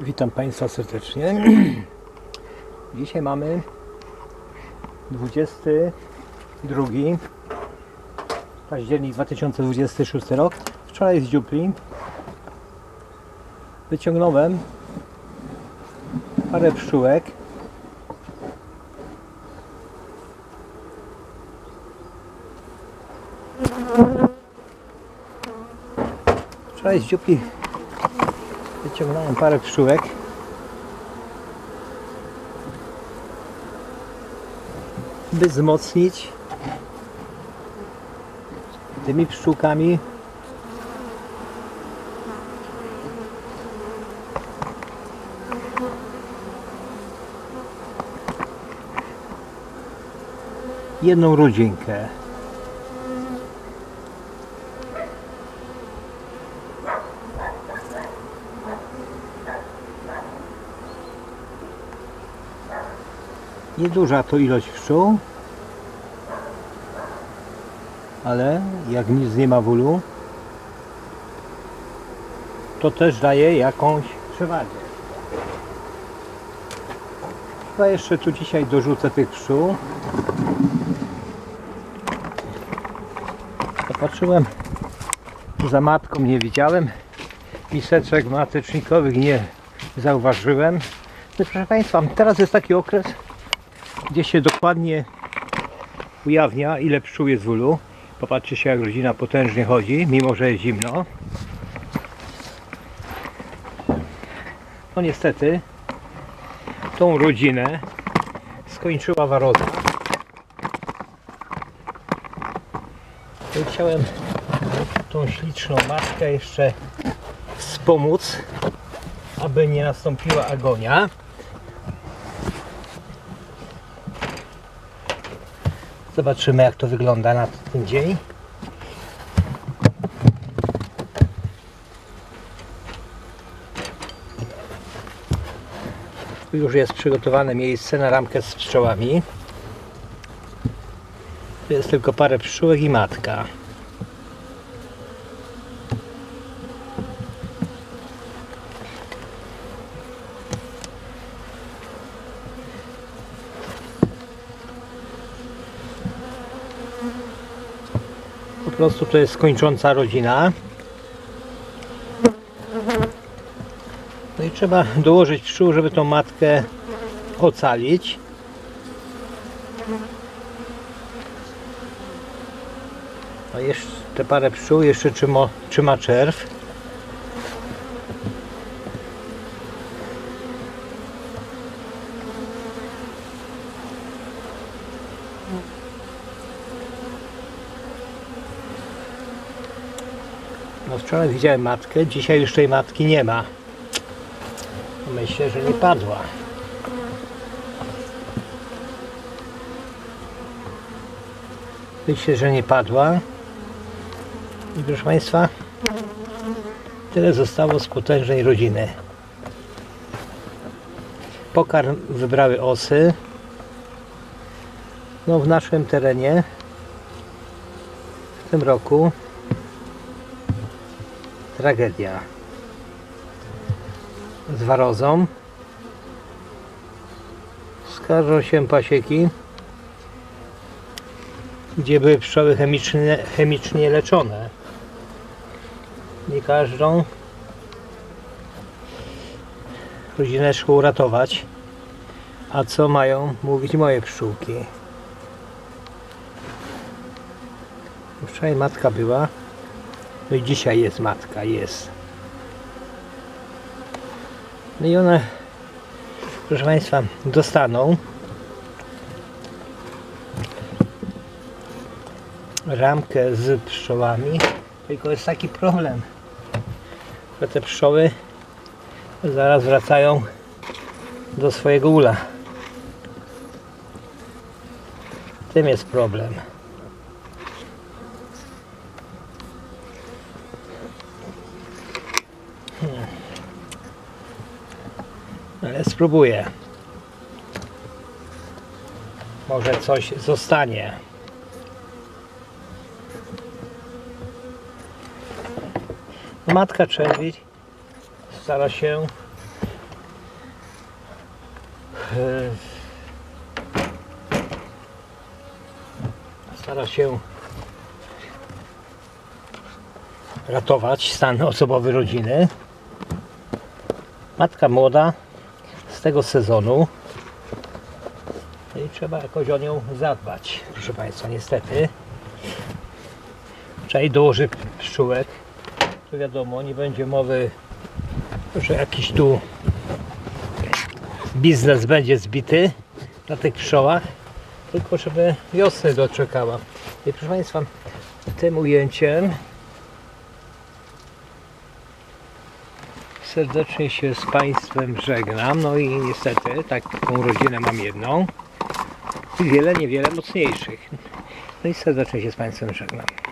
Witam Państwa serdecznie. Dzisiaj mamy 22 październik 2026 rok. Wczoraj z dziupli wyciągnąłem parę pszczółek. Wczoraj z dziupli wyciągnąłem parę pszczółek. By wzmocnić tymi pszczółkami jedną rodzinkę. Nieduża to ilość pszczół, ale jak nic nie ma w ulu, to też daje jakąś przewagę. Chyba jeszcze tu dzisiaj dorzucę tych pszczół. Popatrzyłem za matką, nie widziałem. Miseczek matecznikowych nie zauważyłem. No, proszę Państwa, teraz jest taki okres, gdzie się dokładnie ujawnia ile pszczół jest w ulu. Popatrzcie się jak rodzina potężnie chodzi, mimo że jest zimno. No niestety tą rodzinę skończyła waroza. I chciałem tą śliczną matkę jeszcze wspomóc, aby nie nastąpiła agonia. Zobaczymy jak to wygląda na ten dzień. Już jest przygotowane miejsce na ramkę z pszczołami. Tu jest tylko parę pszczółek i matka. Prostu to jest kończąca rodzina. No i trzeba dołożyć pszczół, żeby tą matkę ocalić. A jeszcze te parę pszczół jeszcze trzyma, trzyma czerw. No wczoraj widziałem matkę, dzisiaj już tej matki nie ma. Myślę, że nie padła. Myślę, że nie padła. I proszę Państwa, tyle zostało z potężnej rodziny. Pokarm wybrały osy. No w naszym terenie w tym roku tragedia z warozą. Skarżą się pasieki, gdzie były pszczoły chemicznie, chemicznie leczone. Nie każdą rodzineczkę uratować. A co mają mówić moje pszczółki? Wczoraj matka była, no i dzisiaj jest matka, jest. No i one, proszę Państwa, dostaną ramkę z pszczołami. Tylko jest taki problem, że te pszczoły zaraz wracają do swojego ula. Tym jest problem. Ale spróbuję. Może coś zostanie. Matka czerwi stara się e, stara się ratować stan osobowy rodziny. Matka młoda z tego sezonu. No i trzeba jakoś o nią zadbać, proszę Państwa, niestety. Wczoraj dołoży pszczółek. To wiadomo, nie będzie mowy, że jakiś tu biznes będzie zbity na tych pszczołach, tylko żeby wiosny doczekała. I proszę Państwa, tym ujęciem serdecznie się z Państwem żegnam. No i niestety taką rodzinę mam jedną i wiele, niewiele mocniejszych. No i serdecznie się z Państwem żegnam.